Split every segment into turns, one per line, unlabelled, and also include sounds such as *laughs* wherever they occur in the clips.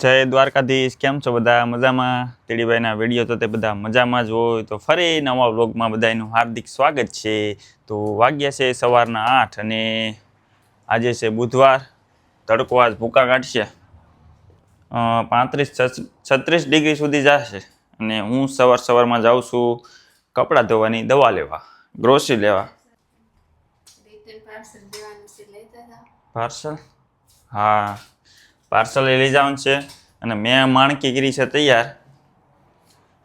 જય દ્વારકાધીશ કેમ છો બધા? મજામાં? તેડીભાઈના વીડિયો તો તે બધા મજામાં જ હોય તો ફરી નવા વ્લોગમાં બધાનું હાર્દિક સ્વાગત છે. તો વાગ્યા છે સવારના આઠ અને આજે છે બુધવાર. તડકો આજ ભૂકા કાઢશે. પાંત્રીસ છત્રીસ ડિગ્રી સુધી જશે અને હું સવાર સવારમાં જાઉં છું કપડાં ધોવાની દવા લેવા ગ્રોસરી લેવા.
પાર્સલ
હા. પાર્સલ એ લઈ જવાનું છે. અને મેં માણકી કરી છે તૈયાર.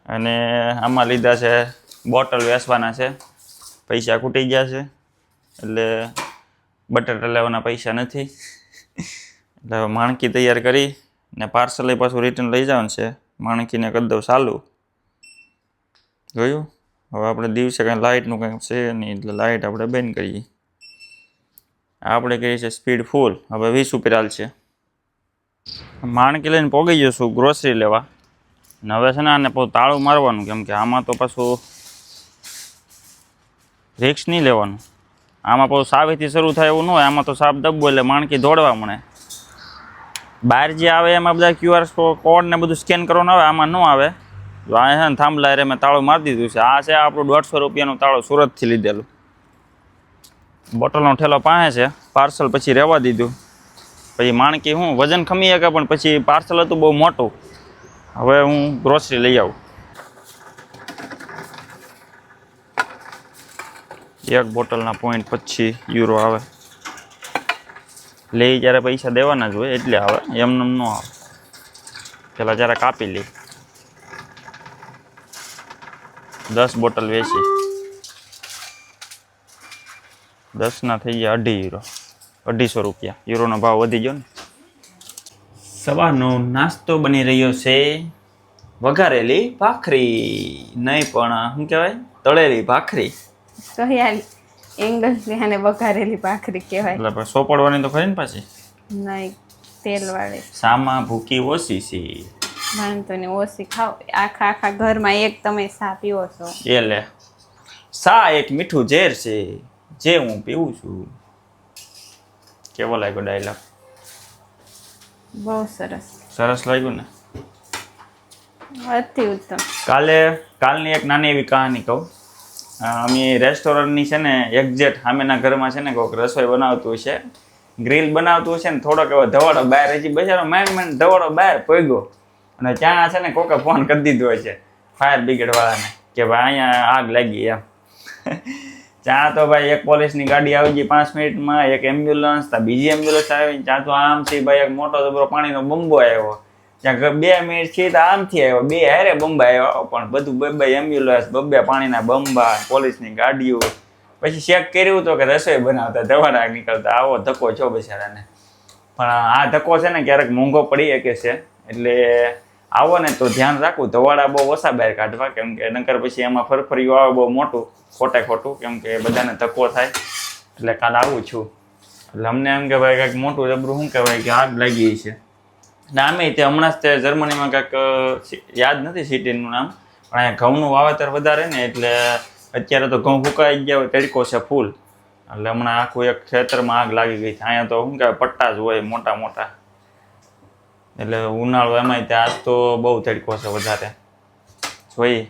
અને આમાં લીધા છે બોટલ વેસવાના છે. પૈસા ખૂટી ગયા છે. એટલે બટાટા લેવાના પૈસા નથી. એટલે હવે માણકી તૈયાર કરી ને પાર્સલ એ પાછું રિટર્ન લઈ જવાનું છે. માણકીને કરી દઉં ચાલુ. જોયું? હવે આપણે દિવસે કંઈ લાઇટનું કાંઈ છે નહીં, એટલે લાઇટ આપણે બેન કરીએ. આપણે કરીએ છીએ સ્પીડ ફૂલ હવે વીસ ઉપર છે. માણકી લઈને પોગી જશું ગ્રોસરી લેવા. હવે છે ને આને પોતું તાળું મારવાનું, કેમ કે આમાં તો પાછું રિક્સ નહીં લેવાનું. આમાં પછી સાવેથી શરૂ થાય એવું ન હોય, આમાં તો સાપ દબ્બો એટલે માણકી દોડવા મળે. બહાર જે આવે એમાં બધા ક્યુઆર કોડ ને બધું સ્કેન કરવાનું આવે, આમાં ન આવે. જો આ છે ને થાંભલા રે મેં તાળું મારી દીધું છે. આ છે આપણું દોઢસો રૂપિયાનું તાળું સુરતથી લીધેલું. બોટલનો ઠેલો પાસે છે, પાર્સલ પછી રહેવા દીધું. પછી માણકી હું, વજન ખમી શકે પણ પછી પાર્સલ હતું બહુ મોટું. હવે હું ગ્રોસરી લઈ આવું. એક બોટલના પોઈન્ટ પચીસ યુરો આવે. લઈ જ્યારે પૈસા દેવાના જ હોય એટલે આવે, એમને એમ ન આવે. પેલા જ્યારે કાપી લઈ દસ બોટલ વેચી. દસના થઈ ગયા અઢી યુરો અઢીસો રૂપિયા. યુરોનો ભાવ વધી ગયો ને. સવારનો નાસ્તો બની રહ્યો છે વઘારેલી ભાખરી. નહીં પણ શું કહેવાય? તળેલી ભાખરી.
કયાલી એંગલ આને વઘારેલી ભાખરી કહેવાય.
એટલે પણ સોપડવાની તો ખરી ને પાછી?
નહીં તેલ વાળી
સામા ભૂકી ઓછી છે.
વાંધો ને ઓછી ખાવ આખા આખા ઘરમાં એક તમે સા પીવો છો.
એ લે સા એક મીઠું ઝેર છે. જે હું પીવું છું. કેવો લાગ્યો ડાયલોગ
બહુ સરસ.
સરસ લાગ્યું ને?
અતિ ઉત્તમ.
કાલે કાલની એક નાની એવી કહાની કહું. અમે રેસ્ટોરન્ટની છે ને એક્ઝેટ સામેના ઘરમાં છે ને કોઈક રસોઈ બનાવતું છે. ગ્રીલ બનાવતું છે ને થોડોક એવો ધવાડો બહાર હજી બજારો મેન મેન ધવાડો બહાર પોગ્યો અને ત્યાં છે ને કોકે ફોન કરી દીધો હોય છે ફાયર બ્રિગેડવાળાને કે ભાઈ અહીંયા આગ લાગી એમ. ત્યાં તો ભાઈ, એક પોલીસની ગાડી આવી ગઈ પાંચ મિનિટમાં, એક એમ્બ્યુલન્સ ત્યાં બીજી એમ્બ્યુલન્સ આવી ત્યાં તો આમથી ભાઈ, એક મોટો જબરો પાણીનો બંબો આવ્યો. ત્યાં બે મિનિટથી તો આમથી આવ્યો, બે હારે બંબા આવ્યો, પણ બધું બે બે એમ્બ્યુલન્સ બબ્બે પાણીના બંબા, પોલીસની ગાડીઓ. પછી ચેક કર્યું તો કે રસોઈ બનાવતા દવાના નીકળતા, આવો ધક્કો છો બિચારાને. પણ આ ધક્કો છે ને, ક્યારેક મોંઘો પડી શકે છે. એટલે આવો ને તો ધ્યાન રાખવું. ધવાડા બહુ ઓછા બહાર કાઢવા, કેમ કે નંકર પછી એમાં ફરફરિયું આવે બહુ મોટું, ખોટે ખોટું, કેમ કે બધાને ધક્કો થાય. એટલે કાલ આવું છું. એટલે અમને એમ કે ભાઈ કાંઈક મોટું જબરું, શું કહેવાય કે આગ લાગી છે. ને આમે તે હમણાં જ તે જર્મનીમાં કાંઈક યાદ નથી સિટીનું નામ, પણ અહીંયા ઘઉંનું વાવેતર વધારે ને એટલે અત્યારે તો ઘઉં ફૂંકાઈ ગયા હોય, તડકો છે ફૂલ. એટલે હમણાં આખું એક ખેતરમાં આગ લાગી ગઈ છે. અહીંયા તો શું કહેવાય, પટ્ટા જ હોય મોટા મોટા એટલે ઉનાળો એમાંય ત્યાં આજ તો બહુ તડકો છે વધારે. જોઈ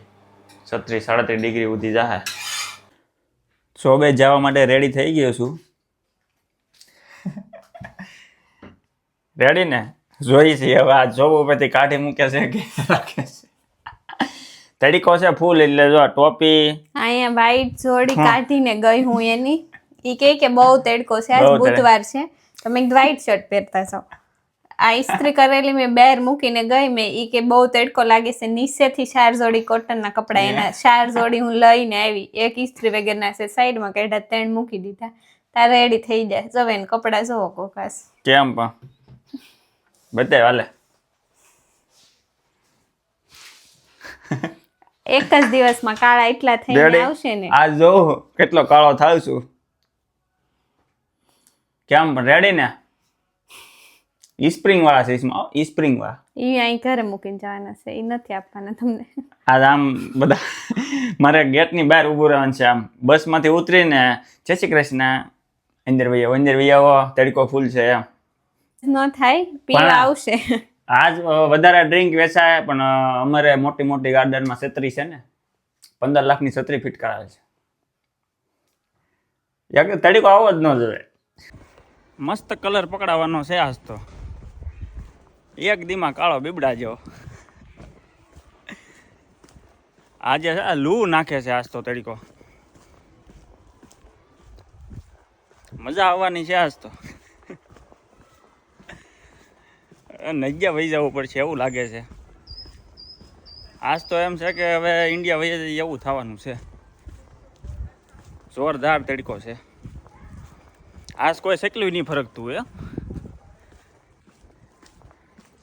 છત્રીસ સાડત્રીસ ડિગ્રી સુધી જાહે. બે જવા માટે રેડી થઈ ગયો છું. *laughs* રેડી ને? જોઈ છે હવે આ જોબ ઉપરથી કાઢી મૂકે છે કે *laughs* રાખે છે. તડીકો છે ફૂલ એટલે જો આ ટોપી
અહીંયા વાઈટ જોડી કાઢીને ગઈ હું એની. ઈ કે કે બહુ તડકો છે આજ બુધવાર છે. તમે વ્હાઈટ શર્ટ પહેરતા છો આ ઇસ્ત્રી કરેલી મેં બેર મૂકીને ગઈ મેં. ઈ કે બહુ તડકો લાગે છે નીચેથી ચાર જોડી કોટનના કપડા એના ચાર જોડી હું લઈને આવી. એક ઇસ્ત્રી વગેરેના છે સાઈડમાં કાઢ્યા ત્રણ મૂકી દીધા. તાર રેડી થઈ જાય. જવે ને કપડા જોવો કોકાસ.
કેમ પણ? બતાય હાલે.
એક જ દિવસમાં કાળા એટલા થઈને આવશે ને.
આ જો કેટલો કાળો થાવ છું. કેમ રેડી ને? ઈ સ્પ્રિંગ વાળા છે ઈસમાં ઈ સ્પ્રિંગ વાળા.
ઈ અહીં ઘરે મૂકીને જવાના છે ઈ નથી આપવાના તમને.
આજ આમ બધા મારે ગેટની બહાર ઊભું રહેવાનું છે આમ બસમાંથી ઉતરીને જય શ્રી કૃષ્ણ અંદર વૈયા અંદર વૈયા તડકો ફૂલ છે એમ.
ન થાય પીવા આવશે.
આજ વધારે ડ્રિંક વેચાય પણ અમારે મોટી મોટી ગાર્ડનમાં છત્રી છે ને પંદર લાખની છત્રી ફિટ કરાવે છે. તડકો તડીકો આવો જ ન જોઈએ. મસ્ત કલર પકડાવવાનો છે આજ તો. એક દીમાં કાળો બીબડા જેવો. આજે લૂ નાખે છે આજ તો તડીકો. મજા આવવાની છે આજ તો. નજ્યા વહી જવું પડશે એવું લાગે છે. આજ તો એમ છે કે હવે ઇન્ડિયા વહી જઈએ એવું થવાનું છે. જોરદાર તડકો છે. આજ કોઈ શેકલું નહીં ફરકતું હે?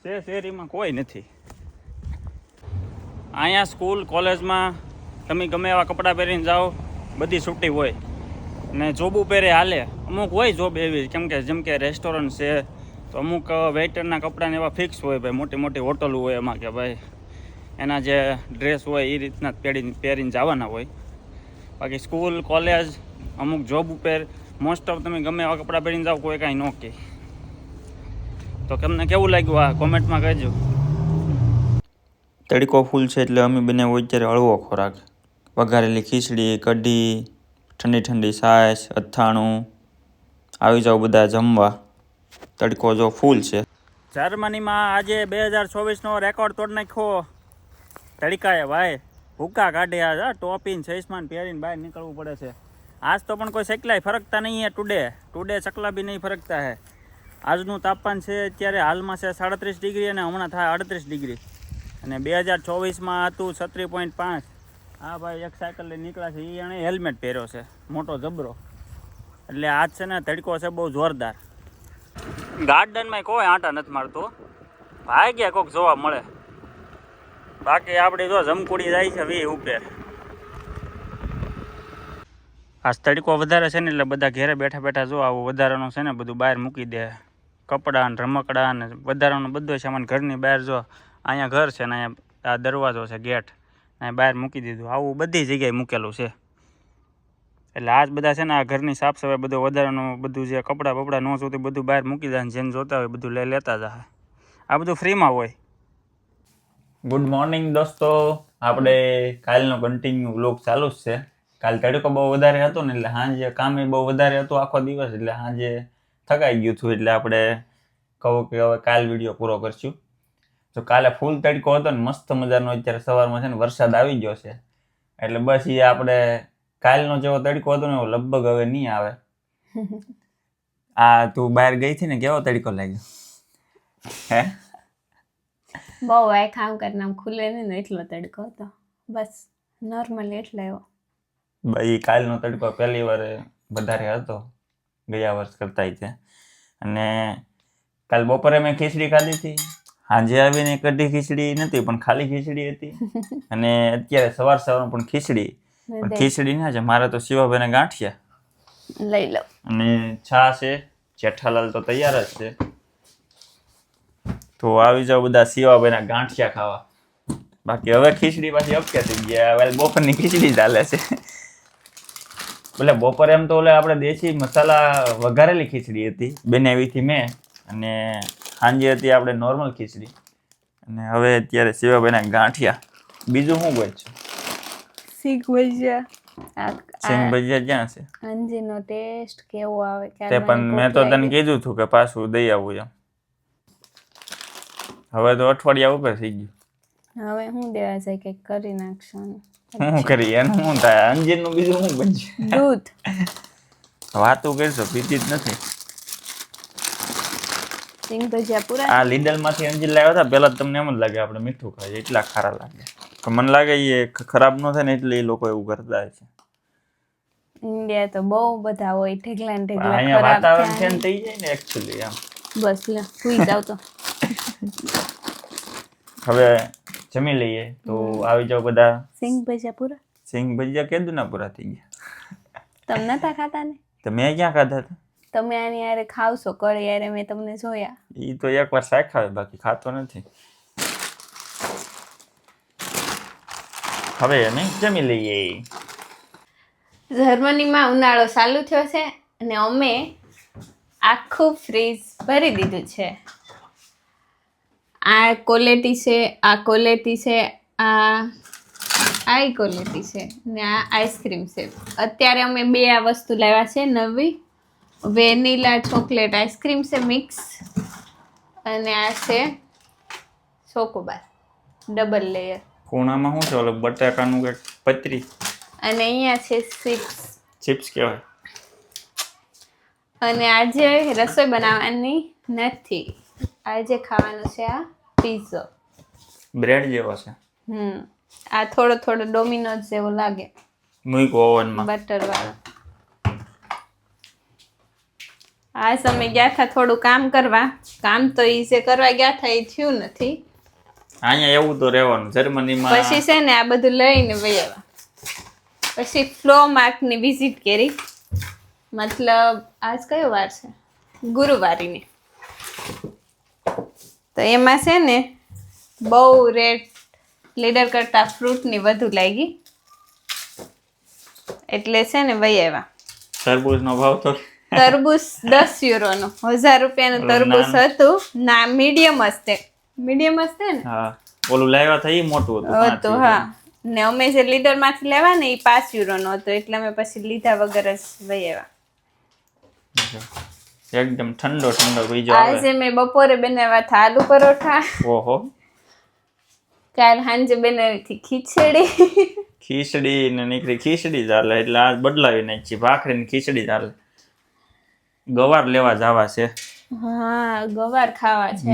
છે શેરીમાં કોઈ નથી. અહીંયા સ્કૂલ, કોલેજમાં તમે ગમે એવા કપડાં પહેરીને જાઓ, બધી છૂટી હોય. ને જોબું પહેરે હાલે. અમુક હોય જોબ એવી, કેમ કે જેમ કે રેસ્ટોરન્ટ છે, તો અમુક વેઇટરના કપડાને એવા ફિક્સ હોય ભાઈ, મોટી મોટી હોટલ હોય એમાં કે ભાઈ, એના જે ડ્રેસ હોય એ રીતના જ પહેરી, પહેરીને જવાના હોય. બાકી સ્કૂલ, કોલેજ, અમુક જોબ ઉપર મોસ્ટ ઓફ તમે ગમે એવા કપડાં પહેરીને જાઓ, કોઈ કાંઈ ન કહે. તો તમને કેવું લાગ્યું આ કોમેન્ટમાં કહેજો. તડકો ફૂલ છે એટલે અમે બને અત્યારે હળવો ખોરાક વઘારેલી ખીચડી કઢી ઠંડી ઠંડી છાશ અથાણું. આવી જાઓ બધા જમવા. તડકો જો ફૂલ છે. જર્મનીમાં આજે બે હજાર ચોવીસનો રેકોર્ડ તોડ નાખ્યો. તડકાએ ભાઈ ભૂકા કાઢ્યા છે ટોપીન ચશ્માન પહેરીને બહાર નીકળવું પડે છે. આજ તો પણ કોઈ શકલાય ફરકતા નહીં હે ટુડે ટુડે ચકલા બી નહીં ફરકતા હે. આજનું તાપમાન છે અત્યારે હાલમાં છે સાડત્રીસ ડિગ્રી અને હમણાં થાય અડત્રીસ ડિગ્રી. અને બે હજાર ચોવીસમાં હતું છત્રીસ પોઈન્ટ પાંચ. હા ભાઈ એક સાયકલ લઈને નીકળ્યા છે એ એણે હેલ્મેટ પહેર્યો છે, મોટો જબરો. એટલે આજ છે ને તડકો છે બહુ જોરદાર. ગાર્ડનમાં કોઈ આંટા નથી મારતો. ભાઈ ગયા કોઈક જોવા મળે. બાકી આપણે જો જમકુડી જાય છે વી ઉપર. આ તડકો વધારે છે ને, એટલે બધા ઘેરે બેઠા બેઠા જો આવું વધારાનું છે ને, બધું બહાર મૂકી દે. કપડાં ને રમકડા ને વધારાનો બધો સામાન ઘરની બહાર જો અહીંયા ઘર છે ને અહીંયા આ દરવાજો છે, ગેટ. અહીંયા બહાર મૂકી દીધું. આવું બધી જગ્યાએ મૂકેલું છે. એટલે આજ બધા છે ને આ ઘરની સાફ સફાઈ બધું વધારાનું બધું જે કપડાં બપડા ન જોતું બધું બહાર મૂકી દે જેને જોતા હોય બધું લઈ લેતા જાય આ બધું ફ્રીમાં હોય. ગુડ મોર્નિંગ દોસ્તો. આપણે કાલનો કન્ટિન્યુ વ્લોગ ચાલુ જ છે. કાલ તડકો બહુ વધારે હતો ને એટલે સાંજે કામે બહુ વધારે હતું આખો દિવસ એટલે સાંજે થકાઈ ગયું હતું એટલે આપણે કહું કે હવે કાલ વીડિયો પૂરો કરશું. તો કાલે ફૂલ તડકો હતો ને મસ્ત મજાનો અત્યારે સવારમાં છે ને વરસાદ આવી ગયો છે. એટલે બસ એ આપણે કાલનો જેવો તડકો હતો ને એવો લગભગ હવે નહીં આવે. આ તું બહાર ગઈ હતી ને કેવો તડકો લાગ્યો? હે?
બહુ વાય કામ કરીને આમ ખુલે નહીં ને એટલો તડકો હતો. બસ નોર્મલી એટલો એવો.
ભાઈ કાલનો તડકો પહેલી વાર વધારે હતો. ગયા વર્ષ કરતા છે અને કાલ બપોરે મેં ખીચડી ખાધી હતી. સાંજે આવીને કઢી ખીચડી નથી પણ ખાલી ખીચડી હતી. *laughs* અને અત્યારે સવાર સવારમાં પણ ખીચડી. પણ ખીચડી ના છે મારે તો શિવાભાઈને ગાંઠિયા.
લઈ લો.
અને છા છે જેઠાલાલ તો તૈયાર જ છે. તો આવી જાઓ બધા શિવાભાઈના ગાંઠિયા ખાવા. બાકી હવે ખીચડી પાછી અપકે થઈ ગયા બપોરની ખીચડી ચાલે છે. એટલે બપોરે એમ તો ઓલે આપણે દેશી મસાલા વઘારેલી ખીચડી હતી બનાવી હતી મેં અને સાંજે હતી આપણે નોર્મલ ખીચડી. અને હવે અત્યારે શિવાભાઈના ગાંઠિયા. બીજું શું ગોત છે?
શીખ ભજીયા.
સિંગ ભજીયા ક્યાં છે?
અંજીનો ટેસ્ટ કેવો આવે
તે પણ મેં તો તને કીધું હતું કે પાછું દઈ આવું એમ. હવે તો અઠવાડિયા ઉપર થઈ ગયું.
હવે હું દેવા જાય કંઈક કરી નાખશું
શું કરીએ? એનું શું થાય? અંજીરનું બીજું શું બનશે?
દૂધ.
વાતું કરશો પીતી જ નથી.
સિંગ ભજીયા પૂરા.
આ લીડલમાંથી અંજીર લાવ્યા હતા પેલા તમને એમ જ લાગે આપણે મીઠું ખાઈએ એટલા ખારા લાગે. પણ મને લાગે એ ખરાબ ન થાય ને એટલે એ લોકો એવું કરતા છે.
ઇન્ડિયા તો બહુ બધા હોય ઠેકલા ને ઠેકલા
અહીંયા વાતાવરણ છે થઈ જાય ને એકચ્યુઅલી એમ.
બસ લે સુઈ જાવ તો. *laughs*
હવે જમી લઈએ. તો આવી જાઓ બધા.
સિંગ ભજીયા પૂરા?
સિંગ ભજીયા કેદું ના પૂરા થઈ ગયા?
તમને નતા ખાતા ને?
તો મેં ક્યાં ખાધા હતા?
તમે આની યારે ખાવશો કળી યારે મેં તમને જોયા.
એ તો એકવાર શાખાવે બાકી ખાતો નથી. હવે અમે જમી લઈએ.
જર્મનીમાં ઉનાળો ચાલુ થયો છે અને અમે આખું ફ્રીજ ભરી દીધું છે. આ કોલેટી છે આ કોલેટી છે આ આ કોલેટી છે ને આ આઈસ્ક્રીમ છે. અત્યારે અમે બે આ વસ્તુ લાવ્યા છે નવી. વેનીલા ચોકલેટ આઈસ્ક્રીમ છે મિક્સ અને આ છે ચોકોબાર ડબલ લેયર.
ખૂણામાં શું છે ઓલું બટાકાનું કંઈક પતરી?
અને અહીંયા છે ચિપ્સ.
ચિપ્સ કહેવાય.
અને આજે રસોઈ બનાવવાની નથી. આજે ખાવાનું છે આ પીઝો
બ્રેડ જેવો છે.
હમ. આ થોડો થોડો ડોમિનોઝ જેવો લાગે.
મૂક ઓવનમાં.
બટર વાળો આ સમય ગયા હતા થોડું કામ કરવા. કામ તો ઈ જે કરવા ગયા હતા એ થયું નથી.
અહીંયા એવું તો રહેવાનું. જર્મનીમાં
પછી છે ને આ બધું લઈને વૈયા પછી ફ્લો માર્કની વિઝિટ કરી. મતલબ આજ કયો વાર છે? ગુરુવારીની. તો એમાં છે ને બહુ રેટ લીડર કરતાં ફ્રૂટની વધુ લાગી. એટલે છે ને વહી આવ્યા.
તરબૂચનો ભાવ તો
તરબૂચ દસ યુરોનો. હજાર રૂપિયાનું તરબૂચ હતું. ના મીડિયમ હશે મીડિયમ હશે ને?
હા. ઓલું લાવ્યા થઈ મોટું હતું
હતું હા. ને અમે જે લીડરમાંથી લેવા ને એ પાંચ યુરો નો હતો. એટલે અમે પછી લીધા વગર જ લઈ આવ્યા.
એકદમ ઠંડો ઠંડો બીજો આવે.
આજે મેં બપોરે બનાવ્યા હતા આલુ પરોઠા
ઓહો.
કાલ સાંજે બનાવી હતી ખીચડી.
ખીચડી ને નીકળી ખીચડી ચાલે એટલે આજ બદલાવી નાખી. ભાખરી ને ખીચડી ચાલે ગવાર લેવા જવા છે.
હા ગવાર ખાવા છે.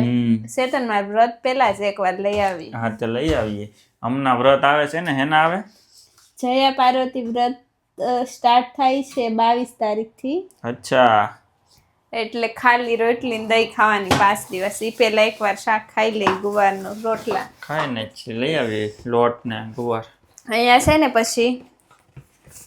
શેતન માર વ્રત પેલા જ એકવાર લઈ આવી.
હા તો લઈ આવીએ. હમણાં વ્રત આવે છે ને હેના આવે?
જયા પાર્વતી વ્રત સ્ટાર્ટ થાય છે બાવીસ તારીખથી.
અચ્છા.
એટલે ખાલી રોટલી ને દહીં ખાવાની પાંચ દિવસ. એ પેલા એકવાર શાક ખાઈ લઈ ગુવારનું રોટલા.
ખાઈ નાખીએ લઈ આવી લોટ ને ગુવાર.
અહીંયા છે ને પછી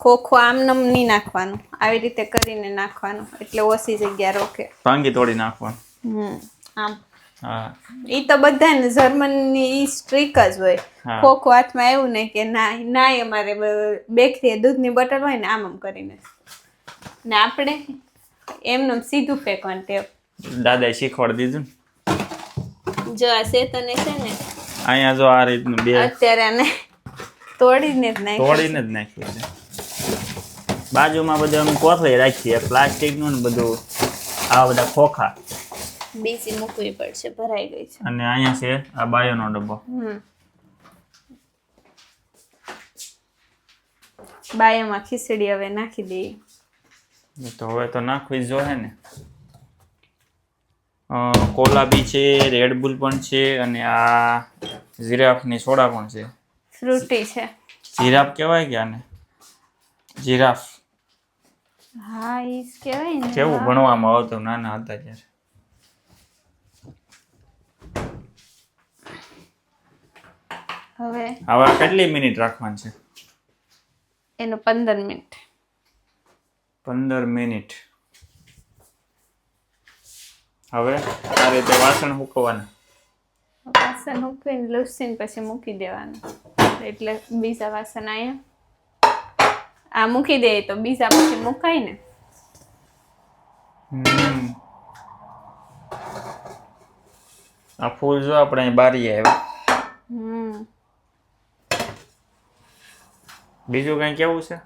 ખોખો આમનમ નહીં નાખવાનું. આવી રીતે કરીને નાખવાનું. એટલે ઓછી જગ્યા રોકે.
ભાંગી તોડી નાખવાનું.
હમ આમ.
હા.
એ તો બધાને જર્મનની ઈ સ્ટ્રીક જ હોય. ખોખો હાથમાં આવ્યું ને કે ના ના અમારે બેકરી દૂધની બટર હોય ને આમ આમ કરીને. ને આપણે એમનું સીધું ફેંકવાનું ટેપ
દાદાએ શીખવાડી દીધું
જો આ શેતને છે ને
અહીંયા જો આ રીતનું બે
અત્યારે આને તોડીને જ નાખ્યું
તોડીને જ નાખ્યું છે. બાજુમાં બધું અમે કોથળી રાખીએ પ્લાસ્ટિકનું ને બધું આ બધા ખોખા.
બીજી મૂકવી પડશે ભરાઈ ગઈ છે.
અને અહીંયા છે આ બાયોનો ડબ્બો.
હમ. બાયામાં ખીચડી હવે નાખી દઈએ.
તો હવે તો નાખવી જ હે ને. અ, કોલા બી છે રેડબુલ પણ છે અને આ જીરાફની સોડા પણ છે.
ફ્રૂટી છે.
જીરાફ કહેવાય કે આને? જીરાફ
હા ઈ કહેવાય ને.
કેવું ભણવામાં આવતું? નાના હતા ત્યારે.
હવે
હવે કેટલી મિનિટ રાખવાની છે?
એનું પંદર મિનિટ.
પંદર મિનિટ. હવે આ રીતે વાસણ મૂકવાના
વાસણ મૂકીને લૂસીને પછી મૂકી દેવાનું. એટલે બીજા વાસણ અહીંયા આ મૂકી દે તો બીજા પછી મુકાય ને.
આ ફૂલ જો આપણે અહીં બારીએ આવ્યા. બીજું કઈ કેવું છે?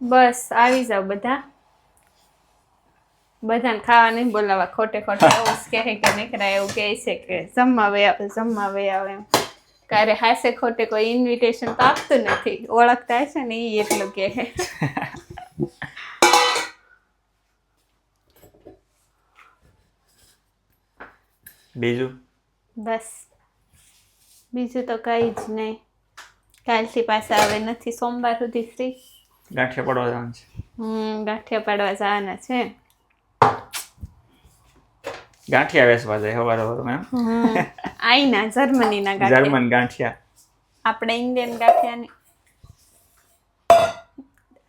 બસ આવી જાવ બધા. બધાને ખાવા નહીં બોલાવા ખોટે ખોટે એવું કહે કે નીકળા એવું કહે છે કે જમવા વે આવે જમવા વે આવે એમ. ક્યારે હાસે ખોટે કોઈ ઇન્વિટેશન તો આપતું નથી. ઓળખતા હશે ને એ એટલું કે
બીજું?
બસ. બીજું તો કંઈ જ નહીં. કાલથી પાછા હવે નથી સોમવાર સુધી ફ્રી
ગાંઠિયા પડવા જવાનું છે.
હમ ગાંઠિયા પાડવા જવાના છે.
ગાંઠિયા વેસવા જાય હવાર સવારમાં એમ.
આઈના જર્મનીના ગાંઠિયા.
જર્મન ગાંઠિયા.
આપણે ઇન્ડિયન ગાંઠિયાની.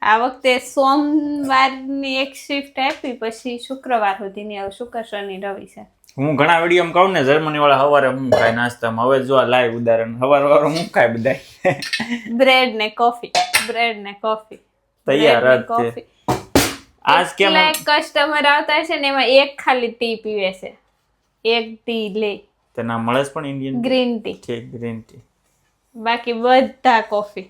આ વખતે સોમવારની એક શિફ્ટ આપી પછી શુક્રવાર સુધીની હવે શુક્ર શનિ રવિ છે.
હું ઘણા વીડિયો કહું ને જર્મની વાળા સવારે હું ખાય નાસ્તામાં હવે જો લાઈવ ઉદાહરણ સવાર સવાર હું ખાય બધા
બ્રેડ ને કોફી બ્રેડ ને કોફી.
તૈયાર જ છે. આજ કેમ
કસ્ટમર આવતા છે ને એમાં એક ખાલી ટી પીવે છે. એક ટી લે.
તેના મળે પણ ઇન્ડિયન
ગ્રીન ટી
છે ગ્રીન ટી
બાકી બધા કોફી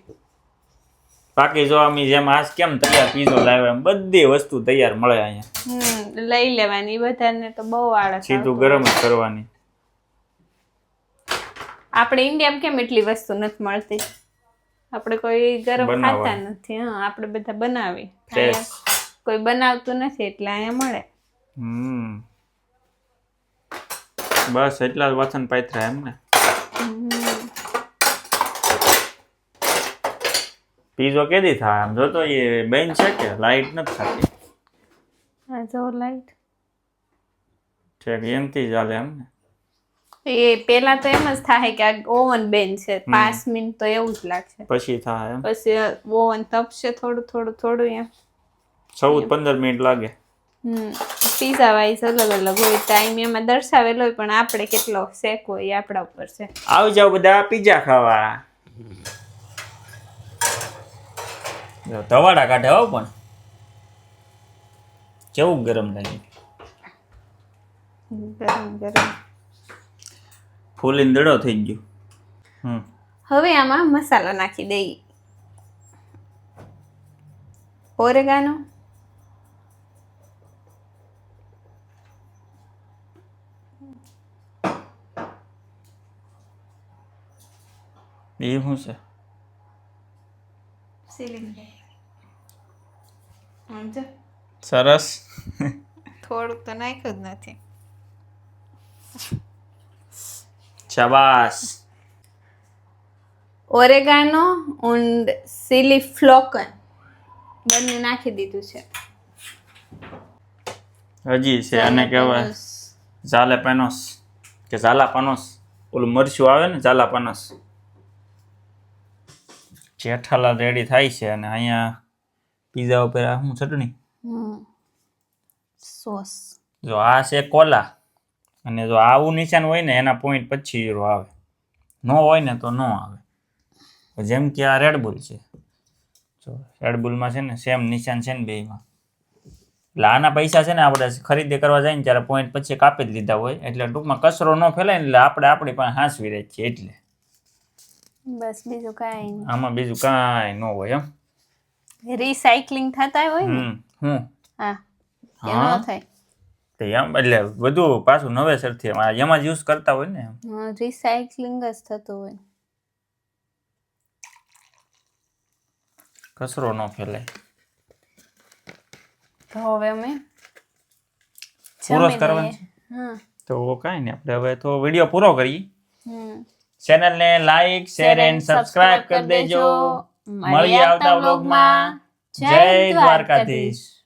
બાકી જો અમે જેમ આજ કેમ તૈયાર પીઝો લાવ્યા એમ બધી વસ્તુ તૈયાર મળે અહીંયા.
હમ લઈ લેવાની. બધાને તો બહુ આળસ
સીધું ગરમ કરવાની.
આપણે ઇન્ડિયામાં કેમ એટલી વસ્તુ નથી મળતી? આપણે કોઈ ગરમ. ખાતા નથી હા આપણે બધા બનાવી. કોઈ બનાવતું નથી એટલે અહીંયા મળે.
હમ. બસ એટલા જ વાસણ પાથરા એમ ને પીઝો કેદી થાય? આમ જોતો એ બેન છે કે લાઈટ નથી થતી?
આ જો લાઈટ.
ઠીક એમથી ચાલે એમ ને
એ પેલા તો એમ જ થાય કે આ ઓવન બેન છે પાંચ મિનિટ તો એવું જ લાગશે
પછી થાય
પછી ઓવન તપશે થોડું થોડું થોડું એમ.
ચૌદ પંદર મિનિટ લાગે.
પીઝા વાઇઝ અલગ અલગ હોય ટાઈમ એમાં દર્શાવેલો હોય પણ આપણે કેટલો શેક હોય એ આપણા ઉપર છે.
આવી જાવ બધા પીઝા ખાવા. ધવાડા કાઢે આવો પણ. કેવું ગરમ લાગે?
ગરમ ગરમ.
ફૂલીને દડો થઈ ગયો. હમ.
હવે આમાં મસાલો નાખી દઈએ ઓરેગાનો.
એ શું છે? સરસ.
થોડુંક તો નાખ્યું જ નથી.
શાબાશ.
ઓરેગાનો ઉન્ડ સિલી ફ્લોકન બંને નાખી દીધું છે.
હજી છે અને કહેવાય ઝાલે પેનોસ. કે ઝાલા પાનોસ. ઓલું મરચું આવે ને ઝાલા પાનોસ. જેઠાલાલ રેડી થાય છે અને અહીંયા પીઝા ઉપર આ શું ચટણી?
સોસ.
જો આ છે કોલા. અને જો આવું નિશાન હોય ને એના પોઈન્ટ પછી હીરો આવે. ન હોય ને તો ન આવે. જેમ કે આ રેડબુલ છે. જો રેડબુલમાં છે ને સેમ નિશાન છે ને બેમાં એટલે આના પૈસા છે ને આપણે ખરીદી કરવા જાય ને ત્યારે પોઈન્ટ પછી કાપી જ લીધા હોય. એટલે ટૂંકમાં કચરો ન ફેલાય એટલે આપણે આપણી પાસે હાંસવી રહી છીએ એટલે.
બસ બીજું કાંઈ
આમાં બીજું કાંઈ ન હોય એમ.
રિસાયકલિંગ થતા હોય ને?
હમ હું?
હા.
હા.
થાય.
એમ એટલે બધું પાછું નવેસરથી એમ જ યુઝ કરતા હોય ને
રિસાયકલિંગ જ થતું હોય.
કચરો ન ફેલાય.
તો હવે અમે
પૂરો કરવાનો. તો કાંઈ નહીં આપણે હવે તો વીડિયો પૂરો કરીએ.
ચેનલ
ચેનલને લાઈક શેર એન્ડ સબસ્ક્રાઇબ કરી દેજો. મળીએ આવતા વ્લોગમાં જય દ્વારકાધીશ.